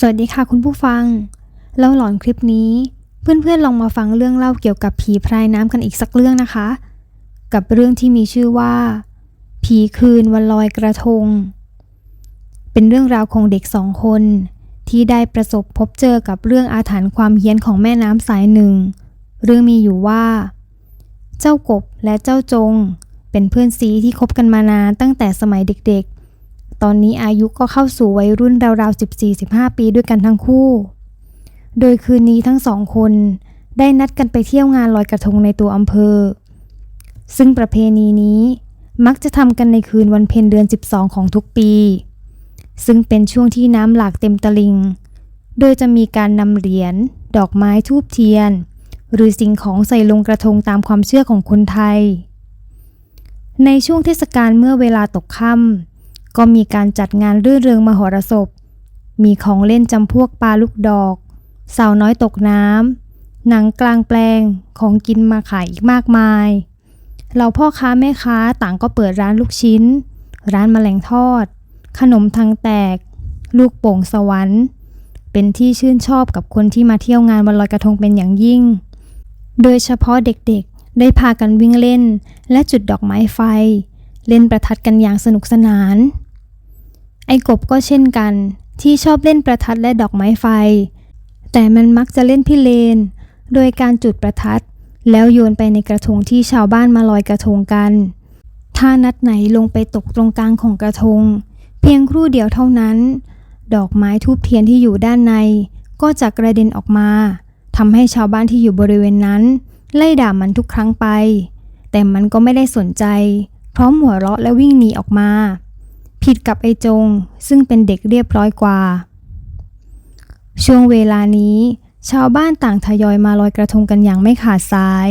สวัสดีค่ะคุณผู้ฟัง เล่าหลอนคลิปนี้ เพื่อนๆลองมาฟังเรื่องเล่าเกี่ยวกับผีพรายน้ำกันอีกสักเรื่องนะคะ กับเรื่องที่มีชื่อว่า ผีคืนวันลอยกระทง เป็นเรื่องราวของเด็กสองคน ที่ได้ประสบพบเจอกับเรื่องอาถรรพ์ความเฮี้ยนของแม่น้ำสายหนึ่ง เรื่องมีอยู่ว่า เจ้ากบและเจ้าจง เป็นเพื่อนซีที่คบกันมานานตั้งแต่สมัยเด็กๆ ตอนนี้อายุก็เข้าสู่วัยรุ่นราวๆ14-15 ปีด้วยกันทั้งคู่ โดยคืนนี้ทั้งสองคน ได้นัดกันไปเที่ยวงานลอยกระทงในตัวอำเภอ ซึ่งประเพณีนี้มักจะทำกันในคืนวันเพ็ญเดือน 12 ของทุกปี ซึ่งเป็นช่วงที่น้ำหลากเต็มตลิ่งโดยจะมีการนำเหรียญ ดอกไม้ทูบเทียน หรือสิ่งของใส่ลงกระทงตามความเชื่อของคนไทย ในช่วงเทศกาลเมื่อเวลาตกค่ำ ก็มีการจัดงานรื่นเริงมหรสพ มีของเล่นจำพวกปลาลูกดอก สาวน้อยตกน้ำ หนังกลางแปลง ของกินมาขายอีกมากมาย เราพ่อค้าแม่ค้าต่างก็เปิดร้านลูกชิ้น ร้านมแมลงทอด ขนมทางแตก ลูกโป่งสวรรค์ เป็นที่ชื่นชอบกับคนที่มาเที่ยวงานวันลอยกระทงเป็นอย่างยิ่ง โดยเฉพาะเด็กๆ ได้พากันวิ่งเล่น และจุดดอกไม้ไฟ เล่นประทัดกันอย่างสนุกสนาน ไอ้กบก็เช่นกัน ที่ชอบเล่นประทัดและดอกไม้ไฟ แต่มันมักจะเล่นพิเรนโดยการจุดประทัด แล้วโยนไปในกระทงที่ชาวบ้านมาลอยกระทงกัน ถ้านัดไหนลงไปตกตรงกลางของกระทง เพียงครู่เดียวเท่านั้น ดอกไม้ทูบเทียนที่อยู่ด้านใน ก็จะกระเด็นออกมาทำให้ชาวบ้านที่อยู่บริเวณนั้น ไล่ด่ามันทุกครั้งไป แต่มันก็ไม่ได้สนใจ พร้อมหัวเราะและวิ่งหนีออกมา ผิดกับไอ้จงซึ่งเป็นเด็กเรียบร้อยกว่า ช่วงเวลานี้ ชาวบ้านต่างทยอยมาลอยกระทงกันอย่างไม่ขาดสาย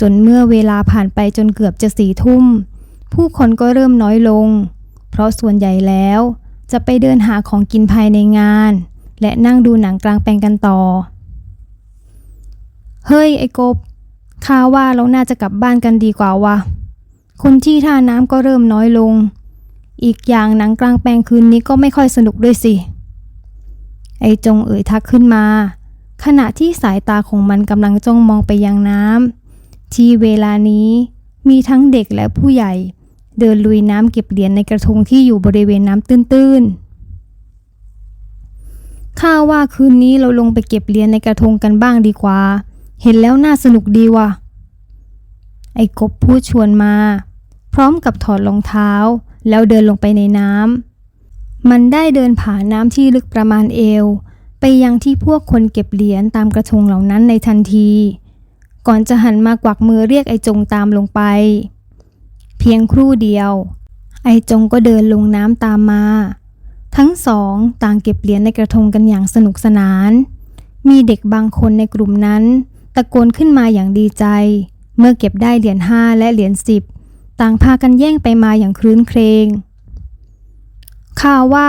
จนเมื่อเวลาผ่านไปจนเกือบจะสี่ทุ่ม ผู้คนก็เริ่มน้อยลง เพราะส่วนใหญ่แล้ว จะไปเดินหาของกินภายในงาน และนั่งดูหนังกลางแปลงกันต่อ เฮ้ย ไอ้กบข้าว่าเราน่าจะกลับบ้านกันดีกว่าวะคนที่ท่าน้ำก็เริ่มน้อยลง อีกอย่างหนังกลางแปลงคืนนี้ก็ไม่ค่อยสนุกด้วยสิ ไอ้จงเอ่ยทักขึ้นมา ขณะที่สายตาของมันกำลังจ้องมองไปยังน้ำที่เวลานี้มีทั้งเด็กและผู้ใหญ่ เดินลุยน้ำเก็บเหรียญในกระทงที่อยู่บริเวณน้ำตื้นๆ ข้าว่าคืนนี้เราลงไปเก็บเหรียญในกระทงกันบ้างดีกว่า เห็นแล้วน่าสนุกดีว่ะ ไอ้กบพูดชวนมา พร้อมกับถอดรองเท้า แล้วเดินลงไปในน้ำมันได้เดินผ่านน้ำที่ลึกประมาณเอว ไปยังที่พวกคนเก็บเหรียญตามกระทงเหล่านั้นในทันที ก่อนจะหันมากวักมือเรียกไอจงตามลงไป เพียงครู่เดียว ไอจงก็เดินลงน้ำตามมา ทั้งสองต่างเก็บเหรียญในกระทงกันอย่างสนุกสนาน มีเด็กบางคนในกลุ่มนั้น ตะโกนขึ้นมาอย่างดีใจ เมื่อเก็บได้เหรียญห้าและเหรียญสิบ ต่างพากันแย่งไปมาอย่างครื้นเครง ข้าว่า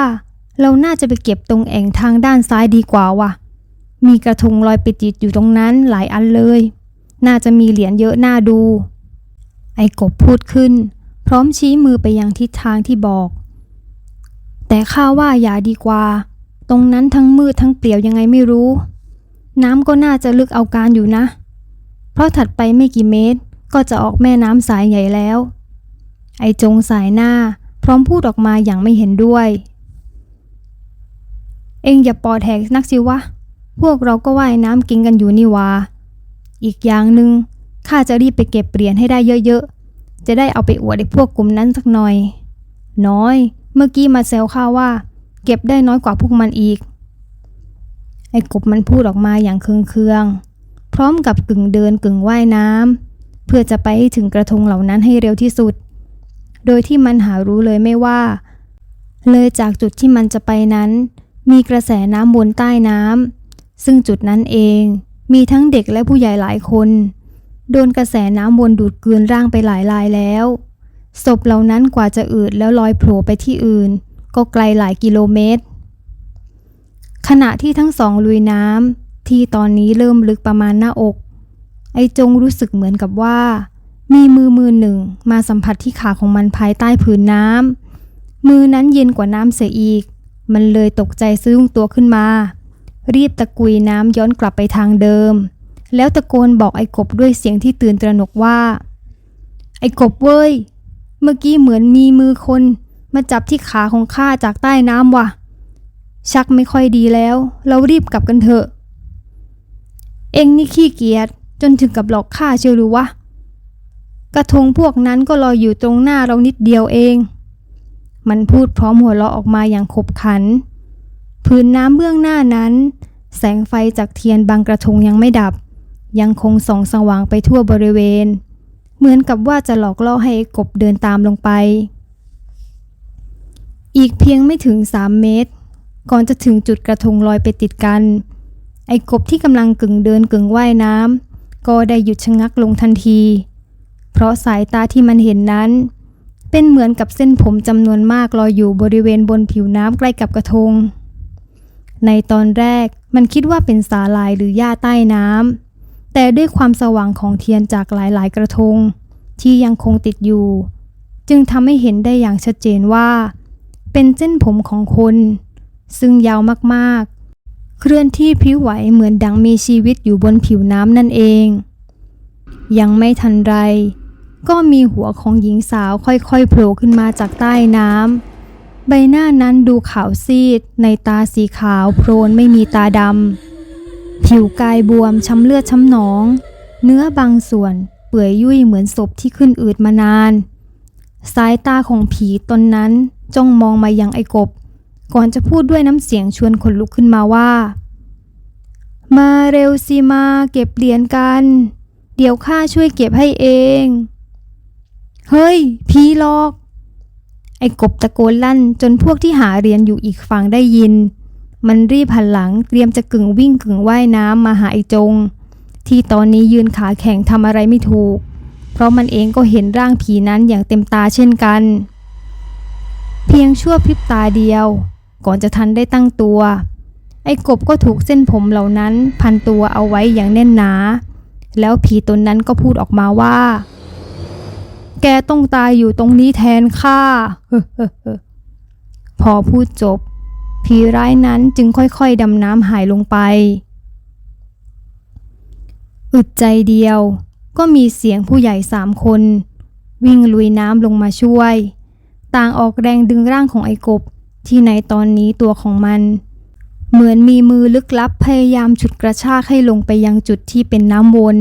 เราน่าจะไปเก็บตรงแอ่งทางด้านซ้ายดีกว่าว่ะ มีกระทงลอยไปติดอยู่ตรงนั้นหลายอันเลย น่าจะมีเหรียญเยอะน่าดู ไอ้กบพูดขึ้น พร้อมชี้มือไปยังทิศทางที่บอก แต่ข้าว่าอย่าดีกว่า ตรงนั้นทั้งมืดทั้งเปลี่ยวยังไงไม่รู้ น้ำก็น่าจะลึกเอาการอยู่นะ เพราะถัดไปไม่กี่เมตรก็จะออกแม่น้ำสายใหญ่แล้ว ไอจงสายหน้า พร้อมพูดออกมาอย่างไม่เห็นด้วย เองอย่าปอแทกนักสิวะ พวกเราก็ว่ายน้ำกินกันอยู่นี่วาอีกอย่างหนึ่งข้าจะรีบไปเก็บเหรียญให้ได้เยอะๆ จะได้เอาไปอวดไอ้พวกกลุ่มนั้นสักหน่อย น้อย เมื่อกี้มาแซวข้าว่า เก็บได้น้อยกว่าพวกมันอีก ไอ้กบมันพูดออกมาอย่างเคืองๆ พร้อมกับกึ่งเดินกึ่งว่ายน้ำเพื่อจะไปถึงกระทงเหล่านั้นให้เร็วที่สุด โดยที่มันหารู้เลยไม่ว่า เลยจากจุดที่มันจะไปนั้น มีกระแสน้ำวนใต้น้ำซึ่งจุดนั้นเองมีทั้งเด็กและผู้ใหญ่หลายคน โดนกระแสน้ำวนดูดกลืนร่างไปหลายรายแล้ว ศพเหล่านั้นกว่าจะอืดแล้วลอยโผล่ไปที่อื่น ก็ไกลหลายกิโลเมตร ขณะที่ทั้งสองลุยน้ำที่ตอนนี้เริ่มลึกประมาณหน้าอก ไอจงรู้สึกเหมือนกับว่า มีมือมือหนึ่งมาสัมผัสที่ขาของมันภายใต้ผืนน้ำ มือนั้นเย็นกว่าน้ำเสียอีก มันเลยตกใจสะดุ้งตัวขึ้นมา รีบตะกุยน้ำย้อนกลับไปทางเดิม แล้วตะโกนบอกไอ้กบด้วยเสียงที่ตื่นตระหนกว่า ไอ้กบเว้ย เมื่อกี้เหมือนมีมือคน มาจับที่ขาของข้าจากใต้น้ำว่ะ ชักไม่ค่อยดีแล้ว เรารีบกลับกันเถอะ เอ็งนี่ขี้เกียจจนถึงกับหลอกข้าเชียวหรือวะ กระทงพวกนั้นก็รอยอยู่ตรงหน้าเรานิดเดียวเอง มันพูดพร้อมหัวเราะออกมาอย่างขบขัน พื้นน้ำเบื้องหน้านั้น แสงไฟจากเทียนบางกระทงยังไม่ดับ ยังคงส่องสว่างไปทั่วบริเวณ เหมือนกับว่าจะหลอกล่อให้กบเดินตามลงไป อีกเพียงไม่ถึง3เมตร ก่อนจะถึงจุดกระทงลอยไปติดกัน ไอ้กบที่กำลังกึ่งเดินกึ่งว่ายน้ำก็ได้หยุดชะงักลงทันที เพราะสายตาที่มันเห็นนั้น เป็นเหมือนกับเส้นผมจำนวนมากลอยอยู่บริเวณบนผิวน้ำใกล้กับกระทง ในตอนแรกมันคิดว่าเป็นสาลายหรือหญ้าใต้น้ำแต่ด้วยความสว่างของเทียนจากหลายๆ กระทง ที่ยังคงติดอยู่ จึงทำให้เห็นได้อย่างชัดเจนว่า เป็นเส้นผมของคน ซึ่งยาวมากๆ เคลื่อนที่พิ้วไหวเหมือนดังมีชีวิตอยู่บนผิวน้ำนั่นเองยังไม่ทันไร ก็มีหัวของหญิงสาวค่อยๆโผล่ขึ้นมาจากใต้น้ำใบหน้านั้นดูขาวซีด ในตาสีขาวโพลนไม่มีตาดำผิวกายบวมช้ำเลือดช้ำหนอง เนื้อบางส่วนเปื่อยยุ่ยเหมือนศพที่ขึ้นอืดมานาน สายตาของผีตนนั้นจ้องมองมายังไอ้กบ ก่อนจะพูดด้วยน้ำเสียงชวนขนลุกขึ้นมาว่า มาเร็วสิมาเก็บเหรียญกัน เดี๋ยวข้าช่วยเก็บให้เอง เฮ้ย ผีหลอก ไอ้กบตะโกนลั่นจนพวกที่หาเรียญอยู่อีกฝั่งได้ยิน มันรีบหันหลังเตรียมจะกึ่งวิ่งกึ่งว่ายน้ำมาหาไอ้จง ที่ตอนนี้ยืนขาแข็งทำอะไรไม่ถูก เพราะมันเองก็เห็นร่างผีนั้นอย่างเต็มตาเช่นกัน เพียงชั่วพริบตาเดียว ก่อนจะทันได้ตั้งตัว ไอ้กบก็ถูกเส้นผมเหล่านั้น พันตัวเอาไว้อย่างแน่นหนา แล้วผีตนนั้นก็พูดออกมาว่า แกต้องตายอยู่ตรงนี้แทนข้าพอพูดจบ ผีร้ายนั้นจึงค่อยๆดำน้ำหายลงไป อึดใจเดียวก็มีเสียงผู้ใหญ่สามคน วิ่งลุยน้ำลงมาช่วย ต่างออกแรงดึงร่างของไอ้กบ ที่ในตอนนี้ตัวของมัน เหมือนมีมือลึกลับพยายามฉุดกระชากให้ลงไปยังจุดที่เป็นน้ำวน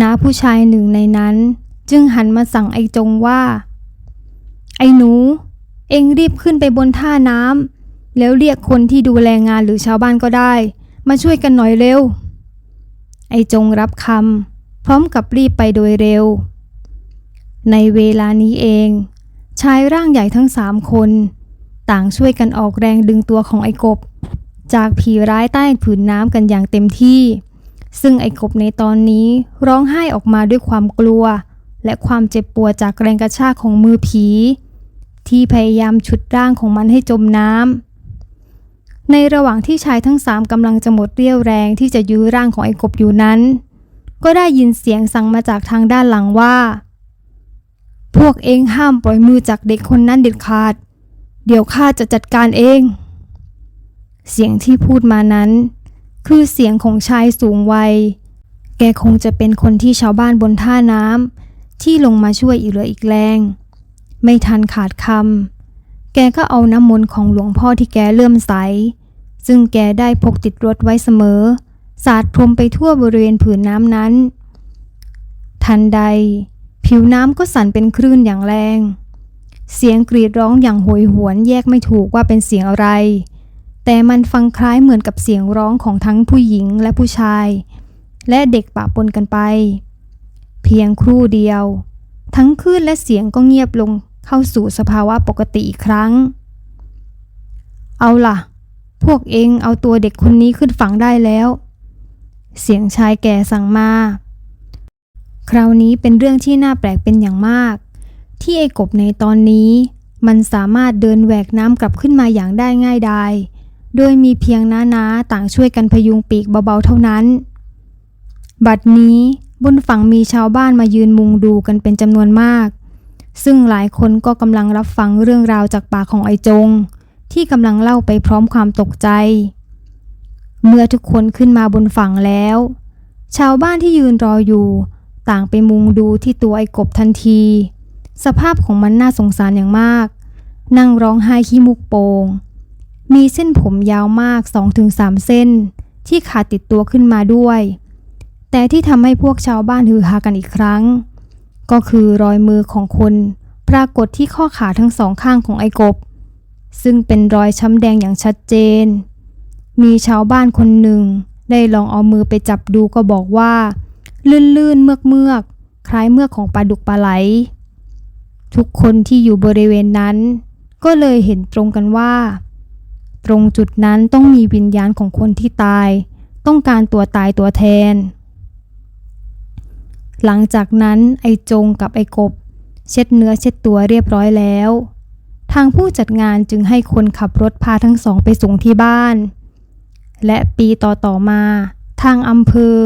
น้าผู้ชายหนึ่งในนั้น จึงหันมาสั่งไอ้จงว่า ไอ้หนู เองรีบขึ้นไปบนท่าน้ำแล้วเรียกคนที่ดูแลงานหรือชาวบ้านก็ได้ มาช่วยกันหน่อยเร็ว ไอ้จงรับคำพร้อมกับรีบไปโดยเร็ว ในเวลานี้เอง ชายร่างใหญ่ทั้งสามคน ต่างช่วยกันออกแรงดึงตัวของไอ้กบ จากผีร้ายใต้ผืนน้ำกันอย่างเต็มที่ซึ่งไอ้กบในตอนนี้ร้องไห้ออกมาด้วยความกลัว และความเจ็บปวดจากแรงกระชากของมือผี ที่พยายามฉุดร่างของมันให้จมน้ำในระหว่างที่ชายทั้งสามกำลังจะหมดเรี่ยวแรงที่จะยื้อร่างของไอ้กบอยู่นั้น ก็ได้ยินเสียงสั่งมาจากทางด้านหลังว่า พวกเองห้ามปล่อยมือจากเด็กคนนั้นเด็ดขาด เดี๋ยวข้าจะจัดการเอง เสียงที่พูดมานั้น คือเสียงของชายสูงวัย แกคงจะเป็นคนที่ชาวบ้านบนท่าน้ำ ที่ลงมาช่วยอีกเหลืออีกแรง ไม่ทันขาดคำแกก็เอาน้ำมนต์ของหลวงพ่อที่แกเลื่อมใส ซึ่งแกได้พกติดรถไว้เสมอ สาดพรมไปทั่วบริเวณผืนน้ำนั้น ทันใด ผิวน้ำก็สั่นเป็นคลื่นอย่างแรง เสียงกรีดร้องอย่างโหยหวนแยกไม่ถูกว่าเป็นเสียงอะไร แต่มันฟังคล้ายเหมือนกับเสียงร้องของทั้งผู้หญิงและผู้ชาย และเด็กปะปนกันไป เพียงครู่เดียว ทั้งคลื่นและเสียงก็เงียบลงเข้าสู่สภาวะปกติอีกครั้ง เอาล่ะ พวกเองเอาตัวเด็กคนนี้ขึ้นฝั่งได้แล้ว เสียงชายแก่สั่งมา คราวนี้เป็นเรื่องที่น่าแปลกเป็นอย่างมาก ที่ไอ้กบในตอนนี้ มันสามารถเดินแหวกน้ำกลับขึ้นมาอย่างได้ง่ายดายโดยมีเพียงน้าๆต่างช่วยกันพยุงปีกเบาๆเท่านั้น บัดนี้ บนฝั่งมีชาวบ้านมายืนมุงดูกันเป็นจำนวนมาก ซึ่งหลายคนก็กำลังรับฟังเรื่องราวจากปากของไอ้จง ที่กำลังเล่าไปพร้อมความตกใจ เมื่อทุกคนขึ้นมาบนฝั่งแล้ว ชาวบ้านที่ยืนรออยู่ ต่างไปมุงดูที่ตัวไอ้กบทันที สภาพของมันน่าสงสารอย่างมาก นั่งร้องไห้ขี้มุกโปง มีเส้นผมยาวมาก 2-3 เส้น ที่ขาดติดตัวขึ้นมาด้วย แต่ที่ทำให้พวกชาวบ้านฮือฮากันอีกครั้ง ก็คือรอยมือของคนปรากฏที่ข้อขาทั้งสองข้างของไอ้กบ ซึ่งเป็นรอยช้ำแดงอย่างชัดเจน มีชาวบ้านคนหนึ่ง ได้ลองเอามือไปจับดูก็บอกว่า ลื่นๆเมือกเมือกคล้ายเมือกของปลาดุกปลาไหล ทุกคนที่อยู่บริเวณนั้น ก็เลยเห็นตรงกันว่า ตรงจุดนั้นต้องมีวิญญาณของคนที่ตาย ต้องการตัวตายตัวแทน หลังจากนั้นไอจงกับไอกบ เช็ดเนื้อเช็ดตัวเรียบร้อยแล้ว ทางผู้จัดงานจึงให้คนขับรถพาทั้งสองไปส่งที่บ้าน และปีต่อต่อมา ทางอำเภอ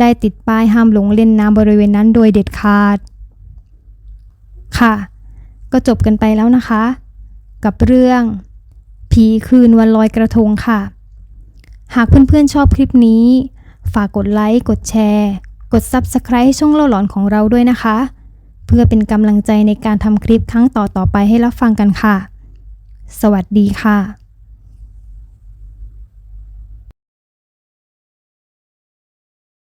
ได้ติดป้ายห้ามลงเล่นน้ำบริเวณนั้นโดยเด็ดขาด ค่ะ ก็จบกันไปแล้วนะคะ กับเรื่อง ผีคืนวันลอยกระทงค่ะ หากเพื่อนๆชอบคลิปนี้ ฝากกดไลค์ กดแชร์ กด Subscribe ให้ช่องเล่าหลอนของเราด้วยนะคะ เพื่อเป็นกำลังใจในการทำคลิปครั้งต่อๆไปให้รับฟังกันค่ะ สวัสดีค่ะ